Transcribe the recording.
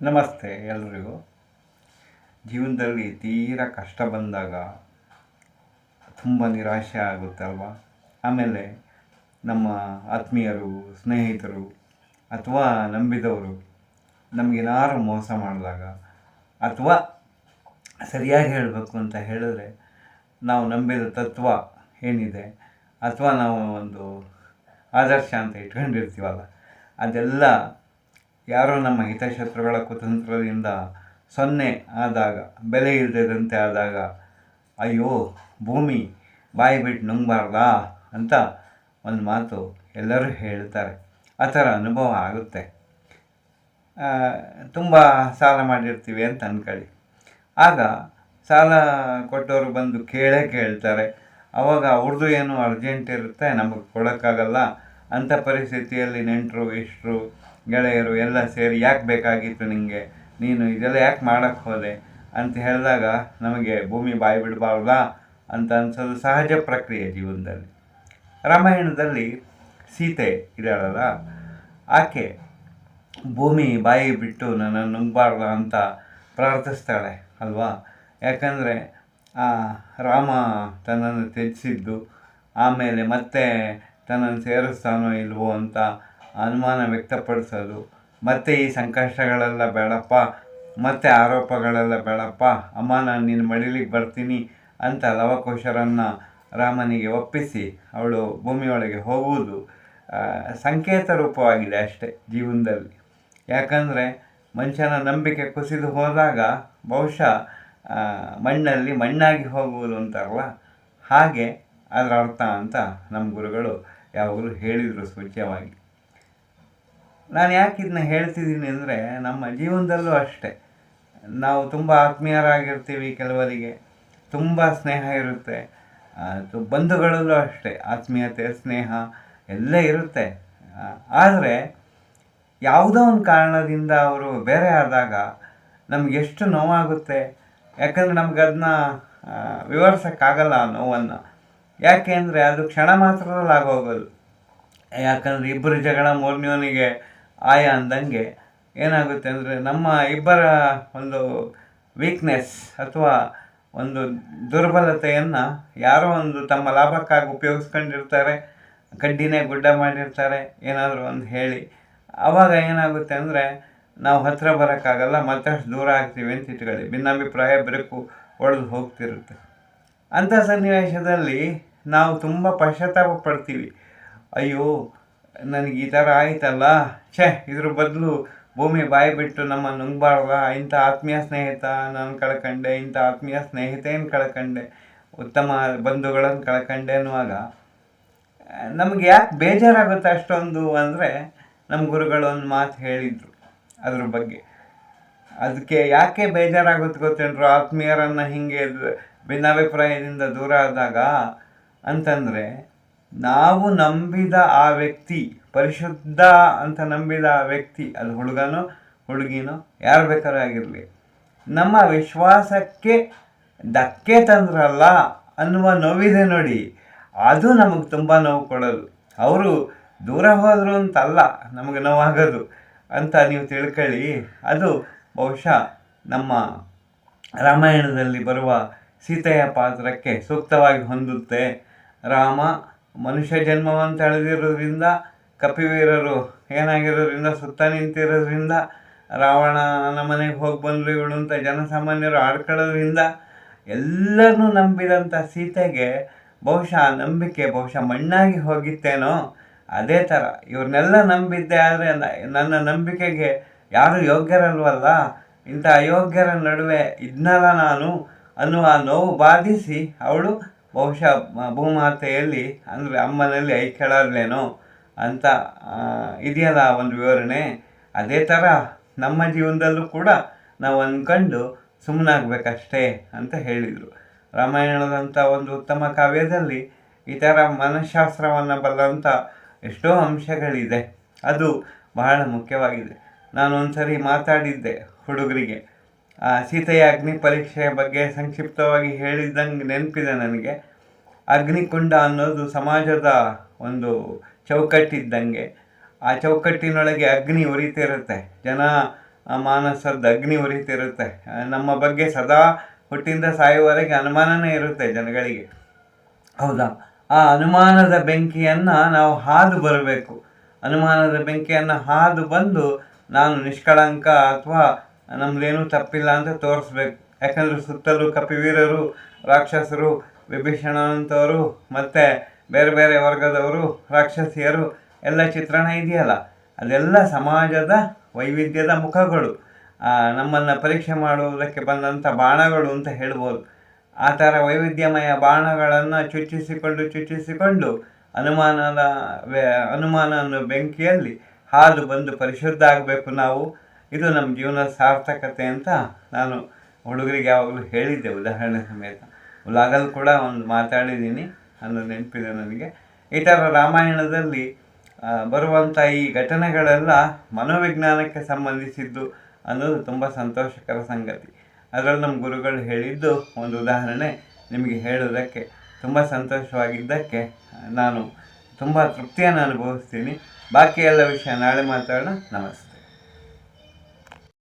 ನಮಸ್ತೆ ಎಲ್ರಿಗೂ. ಜೀವನದಲ್ಲಿ ತೀರಾ ಕಷ್ಟ ಬಂದಾಗ ತುಂಬ ನಿರಾಶೆ ಆಗುತ್ತೆ ಅಲ್ವಾ? ಆಮೇಲೆ ನಮ್ಮ ಆತ್ಮೀಯರು, ಸ್ನೇಹಿತರು ಅಥವಾ ನಂಬಿದವರು ನಮಗೇನಾರು ಮೋಸ ಮಾಡಿದಾಗ ಅಥವಾ ಸರಿಯಾಗಿ ಹೇಳಬೇಕು ಅಂತ ಹೇಳಿದ್ರೆ ನಾವು ನಂಬಿದ ತತ್ವ ಏನಿದೆ? ಅಥವಾ ನಾವು ಒಂದು ಆದರ್ಶ ಅಂತ ಇಟ್ಕೊಂಡಿರ್ತೀವಲ್ಲ, ಅದೆಲ್ಲ ಯಾರೋ ನಮ್ಮ ಹಿತಶತ್ರುಗಳ ಕುತಂತ್ರದಿಂದ ಸೊನ್ನೆ ಆದಾಗ, ಬೆಲೆ ಇಲ್ಲದಂತೆ ಆದಾಗ, ಅಯ್ಯೋ, ಭೂಮಿ, ಬಾಯಿ ಬಿಟ್ಟು ನುಂಗಬಾರ್ದಾ? ಅಂತ ಒಂದು ಮಾತು ಎಲ್ಲರೂ ಹೇಳ್ತಾರೆ. ಆ ಥರ ಅನುಭವ ಆಗುತ್ತೆ. ತುಂಬ ಸಾಲ ಮಾಡಿರ್ತೀವಿ ಅಂತ ಅಂದ್ಕೊಳ್ಳಿ ಆಗ ಸಾಲ ಕೊಟ್ಟವರು ಬಂದು ಕೇಳೇ ಕೇಳ್ತಾರೆ. ಅವಾಗ ಅವ್ರದ್ದು ಏನು ಅರ್ಜೆಂಟ್ ಇರುತ್ತೆ, ನಮಗೆ ಕೊಡೋಕ್ಕಾಗಲ್ಲ ಅಂಥ ಪರಿಸ್ಥಿತಿಯಲ್ಲಿ ನೆಂಟರು ಇಷ್ಟರು ಗೆಳೆಯರು ಎಲ್ಲ ಸೇರಿ ಯಾಕೆ ಬೇಕಾಗಿತ್ತು ನಿನಗೆ ನೀನು ಇದೆಲ್ಲ ಯಾಕೆ ಮಾಡೋಕ್ಕೆ ಹೋದೆ? ಅಂತ ಹೇಳಿದಾಗ, ನಮಗೆ ಭೂಮಿ ಬಾಯಿ ಬಿಡಬಾರ್ದಾ? ಅಂತ ಅನ್ಸೋದು ಸಹಜ ಪ್ರಕ್ರಿಯೆ ಜೀವನದಲ್ಲಿ. ರಾಮಾಯಣದಲ್ಲಿ ಸೀತೆ ಇದ್ದಾಳಲ್ಲ, ಆಕೆ ಭೂಮಿ ಬಾಯಿ ಬಿಟ್ಟು ನನ್ನನ್ನು ನುಂಗಬಾರ್ದ ಅಂತ ಪ್ರಾರ್ಥಿಸ್ತಾಳೆ ಅಲ್ವಾ? ಯಾಕಂದರೆ ರಾಮ ತನ್ನನ್ನು ತ್ಯಜಿಸಿದ್ದು, ಆಮೇಲೆ ಮತ್ತೆ ತನ್ನನ್ನು ಸೇರಿಸ್ತಾನೋ ಇಲ್ವೋ ಅಂತ ಅನುಮಾನ ವ್ಯಕ್ತಪಡಿಸೋದು. ಮತ್ತೆ ಈ ಸಂಕಷ್ಟಗಳೆಲ್ಲ ಬೇಡಪ್ಪ, ಮತ್ತೆ ಆರೋಪಗಳೆಲ್ಲ ಬೇಡಪ್ಪ, ಅಮ್ಮ ನಾನು ನಿನ್ನ ಮಡಿಲಿಗೆ ಬರ್ತೀನಿ ಅಂತ ಲವಕುಶರನ್ನು ರಾಮನಿಗೆ ಒಪ್ಪಿಸಿ ಅವಳು ಭೂಮಿಯೊಳಗೆ ಹೋಗುವುದು ಸಂಕೇತ ರೂಪವಾಗಿದೆ ಅಷ್ಟೇ ಜೀವನದಲ್ಲಿ. ಯಾಕಂದರೆ ಮನುಷ್ಯನ ನಂಬಿಕೆ ಕುಸಿದು ಹೋದಾಗ ಬಹುಶಃ ಮಣ್ಣಲ್ಲಿ ಮಣ್ಣಾಗಿ ಹೋಗುವುದು ಅಂತಾರಲ್ಲ? ಹಾಗೆ ಅದರ ಅರ್ಥ ಅಂತ ನಮ್ಮ ಗುರುಗಳು ಯಾವಾಗಲೂ ಹೇಳಿದರು ಸೂಚ್ಯವಾಗಿ. ನಾನು ಯಾಕೆ ಇದನ್ನ ಹೇಳ್ತಿದ್ದೀನಿ ಅಂದರೆ ನಮ್ಮ ಜೀವನದಲ್ಲೂ ಅಷ್ಟೇ. ನಾವು ತುಂಬ ಆತ್ಮೀಯರಾಗಿರ್ತೀವಿ ಕೆಲವರಿಗೆ. ತುಂಬ ಸ್ನೇಹ ಇರುತ್ತೆ. ಬಂಧುಗಳಲ್ಲೂ ಅಷ್ಟೇ. ಆತ್ಮೀಯತೆ, ಸ್ನೇಹ ಎಲ್ಲ ಇರುತ್ತೆ. ಆದರೆ ಯಾವುದೋ ಒಂದು ಕಾರಣದಿಂದ ಅವರು ಬೇರೆ ಆದಾಗ ನಮ್ಗೆ ಎಷ್ಟು ನೋವಾಗುತ್ತೆ. ಯಾಕಂದರೆ ನಮ್ಗೆ ಅದನ್ನ ವಿವರಿಸೋಕ್ಕಾಗಲ್ಲ ಆ ನೋವನ್ನು. ಯಾಕೆ ಅಂದರೆ ಅದು ಕ್ಷಣ ಮಾತ್ರದಲ್ಲಿ ಆಗೋಗೋದು. ಯಾಕಂದರೆ ಇಬ್ಬರು ಜಗಳ ಮೂರನೇವನಿಗೆ ಆಯ ಅಂದಂಗೆ ಏನಾಗುತ್ತೆ ಅಂದರೆ ನಮ್ಮ ಇಬ್ಬರ ಒಂದು ವೀಕ್ನೆಸ್ ಅಥವಾ ಒಂದು ದುರ್ಬಲತೆಯನ್ನು ಯಾರೋ ಒಂದು ತಮ್ಮ ಲಾಭಕ್ಕಾಗಿ ಉಪಯೋಗಿಸ್ಕೊಂಡಿರ್ತಾರೆ, ಕಡ್ಡಿನೇ ಗುಡ್ಡ ಮಾಡಿರ್ತಾರೆ, ಏನಾದರೂ ಒಂದು ಹೇಳಿ. ಆವಾಗ ಏನಾಗುತ್ತೆ ಅಂದರೆ ನಾವು ಹತ್ತಿರ ಬರೋಕ್ಕಾಗಲ್ಲ, ಮತ್ತಷ್ಟು ದೂರ ಆಗ್ತೀವಿ ಅಂತ ಇಟ್ಕೊಳ್ಳಿ. ಭಿನ್ನಾಭಿಪ್ರಾಯ ಬೆರಕು ಒಡೆದು ಹೋಗ್ತಿರುತ್ತೆ. ಅಂಥ ಸನ್ನಿವೇಶದಲ್ಲಿ ನಾವು ತುಂಬ ಪಶ್ಚಾತ್ತಾಪ ಪಡ್ತೀವಿ. ಅಯ್ಯೋ ನನಗೆ ಈ ಥರ ಆಯ್ತಲ್ಲ? ಛೇ, ಇದ್ರ ಬದಲು ಭೂಮಿ ಬಾಯಿ ಬಿಟ್ಟು ನಮ್ಮ ನುಂಗ್ಬಾರ್ದ? ಇಂಥ ಆತ್ಮೀಯ ಸ್ನೇಹಿತ ನಾನು ಕಳ್ಕಂಡೆ, ಇಂಥ ಆತ್ಮೀಯ ಸ್ನೇಹಿತೆಯನ್ನು ಕಳ್ಕಂಡೆ, ಉತ್ತಮ ಬಂಧುಗಳನ್ನು ಕಳ್ಕಂಡೆ ಅನ್ನುವಾಗ, ನಮಗೆ ಯಾಕೆ ಬೇಜಾರಾಗುತ್ತೆ ಅಷ್ಟೊಂದು ಅಂದರೆ ನಮ್ಮ ಗುರುಗಳು ಒಂದು ಮಾತು ಹೇಳಿದರು ಅದ್ರ ಬಗ್ಗೆ. ಅದಕ್ಕೆ ಯಾಕೆ ಬೇಜಾರಾಗುತ್ತೆ ಗೊತ್ತೇನ್ರು? ಆತ್ಮೀಯರನ್ನು ಹಿಂಗೆ ಭಿನ್ನಾಭಿಪ್ರಾಯದಿಂದ ದೂರ ಆದಾಗ ಅಂತಂದರೆ ನಾವು ನಂಬಿದ ಆ ವ್ಯಕ್ತಿ, ಪರಿಶುದ್ಧ ಅಂತ ನಂಬಿದ ಆ ವ್ಯಕ್ತಿ, ಅದು ಹುಡುಗನೋ, ಹುಡುಗಿನೋ, ಯಾರು ಬೇಕಾದ್ರೂ ಆಗಿರಲಿ, ನಮ್ಮ ವಿಶ್ವಾಸಕ್ಕೆ ಧಕ್ಕೆ ತಂದ್ರಲ್ಲ ಅನ್ನುವ ನೋವಿದೆ ನೋಡಿ. ಅದು ನಮಗೆ ತುಂಬ ನೋವು ಕೊಡೋದು. ಅವರು ದೂರ ಹೋದರು ಅಂತಲ್ಲ, ನಮಗೆ ನೋವಾಗೋದು ಅಂತ ನೀವು ತಿಳ್ಕೊಳ್ಳಿ. ಅದು ಬಹುಶಃ ನಮ್ಮ ರಾಮಾಯಣದಲ್ಲಿ ಬರುವ ಸೀತೆಯ ಪಾತ್ರಕ್ಕೆ ಸೂಕ್ತವಾಗಿ ಹೊಂದುತ್ತೆ. ರಾಮ ಮನುಷ್ಯ ಜನ್ಮವನ್ನು ತಳೆದಿರೋದ್ರಿಂದ ಕಪಿವೀರರು ಏನಾಗಿರೋದ್ರಿಂದ ಸುತ್ತ ನಿಂತಿರೋದ್ರಿಂದ ರಾವಣನ ಮನೆಗೆ ಹೋಗಿ ಬಂದರು ಇವಳು ಅಂತ ಜನಸಾಮಾನ್ಯರು ಆಡ್ಕೊಳ್ಳೋದ್ರಿಂದ ಎಲ್ಲರನ್ನೂ ನಂಬಿದಂಥ ಸೀತೆಗೆ ಬಹುಶಃ ನಂಬಿಕೆ, ಬಹುಶಃ ಮಣ್ಣಾಗಿ ಹೋಗಿತ್ತೇನೋ ಅದೇ ಥರ ಇವ್ರನ್ನೆಲ್ಲ ನಂಬಿದ್ದೆ ಆದರೆ ನನ್ನ ನಂಬಿಕೆಗೆ ಯಾರು ಯೋಗ್ಯರಲ್ವಲ್ಲ? ಇಂಥ ಅಯೋಗ್ಯರ ನಡುವೆ ಇದ್ನಲ್ಲ ನಾನು ಅನ್ನುವ ನೋವು ಬಾಧಿಸಿ ಅವಳು ಬಹುಶಃ ಭೂಮಾತೆಯಲ್ಲಿ, ಅಂದರೆ ಅಮ್ಮನಲ್ಲಿ ಐಕ್ಯಳಾದ್ಲೇನೋ ಅಂತ ಇದೆಯಲ್ಲ ಒಂದು ವಿವರಣೆ. ಅದೇ ಥರ ನಮ್ಮ ಜೀವನದಲ್ಲೂ ಕೂಡ ನಾವು ಅಂದ್ಕೊಂಡು ಸುಮ್ಮನಾಗಬೇಕಷ್ಟೇ ಅಂತ ಹೇಳಿದರು. ರಾಮಾಯಣದಂಥ ಒಂದು ಉತ್ತಮ ಕಾವ್ಯದಲ್ಲಿ ಈ ಥರ ಮನಃಶಾಸ್ತ್ರವನ್ನು ಬಲ್ಲಂಥ ಎಷ್ಟೋ ಅಂಶಗಳಿದೆ. ಅದು ಬಹಳ ಮುಖ್ಯವಾಗಿದೆ. ನಾನು ಒಂದ್ಸರಿ ಮಾತಾಡಿದ್ದೆ ಹುಡುಗರಿಗೆ. ಸೀತೆಯ ಅಗ್ನಿ ಪರೀಕ್ಷೆಯ ಬಗ್ಗೆ ಸಂಕ್ಷಿಪ್ತವಾಗಿ ಹೇಳಿದ್ದಂಗೆ ನೆನಪಿದೆ ನನಗೆ. ಅಗ್ನಿಕುಂಡ ಅನ್ನೋದು ಸಮಾಜದ ಒಂದು ಚೌಕಟ್ಟಿದ್ದಂಗೆ. ಆ ಚೌಕಟ್ಟಿನೊಳಗೆ ಅಗ್ನಿ ಉರಿತಿರುತ್ತೆ. ಜನ ಮಾನಸದ ಅಗ್ನಿ ಉರಿತಿರುತ್ತೆ. ನಮ್ಮ ಬಗ್ಗೆ ಸದಾ ಹುಟ್ಟಿಂದ ಸಾಯುವವರೆಗೆ ಅನುಮಾನನೇ ಇರುತ್ತೆ ಜನಗಳಿಗೆ. ಹೌದಾ? ಆ ಅನುಮಾನದ ಬೆಂಕಿಯನ್ನು ನಾವು ಹಾದು ಬರಬೇಕು. ಅನುಮಾನದ ಬೆಂಕಿಯನ್ನು ಹಾದು ಬಂದು ನಾನು ನಿಷ್ಕಳಂಕ ಅಥವಾ ನಮ್ದೇನೂ ತಪ್ಪಿಲ್ಲ ಅಂತ ತೋರಿಸ್ಬೇಕು. ಯಾಕಂದರೆ ಸುತ್ತಲೂ ಕಪಿವೀರರು ರಾಕ್ಷಸರು ವಿಭೀಷಣಂಥವರು ಮತ್ತು ಬೇರೆ ಬೇರೆ ವರ್ಗದವರು, ರಾಕ್ಷಸಿಯರು, ಎಲ್ಲ ಚಿತ್ರಣ ಇದೆಯಲ್ಲ? ಅದೆಲ್ಲ ಸಮಾಜದ ವೈವಿಧ್ಯದ ಮುಖಗಳು. ನಮ್ಮನ್ನು ಪರೀಕ್ಷೆ ಮಾಡುವುದಕ್ಕೆ ಬಂದಂಥ ಬಾಣಗಳು ಅಂತ ಹೇಳ್ಬೋದು. ಆ ಥರ ವೈವಿಧ್ಯಮಯ ಬಾಣಗಳನ್ನು ಚುಚ್ಚಿಸಿಕೊಂಡು ಚುಚ್ಚಿಸಿಕೊಂಡು ಅನುಮಾನದ ವೇ- ಅನುಮಾನ ಅನ್ನೋ ಬೆಂಕಿಯಲ್ಲಿ ಹಾದು ಬಂದು ಪರಿಶುದ್ಧ ಆಗಬೇಕು ನಾವು. ಇದು ನಮ್ಮ ಜೀವನದ ಸಾರ್ಥಕತೆ ಅಂತ ನಾನು ಹುಡುಗರಿಗೆ ಯಾವಾಗಲೂ ಹೇಳಿದ್ದೆ. ಉದಾಹರಣೆ ಸಮೇತ. ಲಾಗಲ್ಲಿ ಕೂಡ ಒಂದು ಮಾತಾಡಿದ್ದೀನಿ ಅನ್ನೋ ನೆನಪಿದೆ ನನಗೆ. ಈ ಥರ ರಾಮಾಯಣದಲ್ಲಿ ಬರುವಂಥ ಈ ಘಟನೆಗಳೆಲ್ಲ ಮನೋವಿಜ್ಞಾನಕ್ಕೆ ಸಂಬಂಧಿಸಿದ್ದು ಅನ್ನೋದು ತುಂಬ ಸಂತೋಷಕರ ಸಂಗತಿ. ಅದರಲ್ಲಿ ನಮ್ಮ ಗುರುಗಳು ಹೇಳಿದ್ದು ಒಂದು ಉದಾಹರಣೆ ನಿಮಗೆ ಹೇಳೋದಕ್ಕೆ ತುಂಬ ಸಂತೋಷವಾಗಿದ್ದಕ್ಕೆ ನಾನು ತುಂಬ ತೃಪ್ತಿಯನ್ನು ಅನುಭವಿಸ್ತೀನಿ. ಬಾಕಿ ಎಲ್ಲ ವಿಷಯ ನಾಳೆ ಮಾತಾಡೋಣ. ನಮಸ್ತೆ.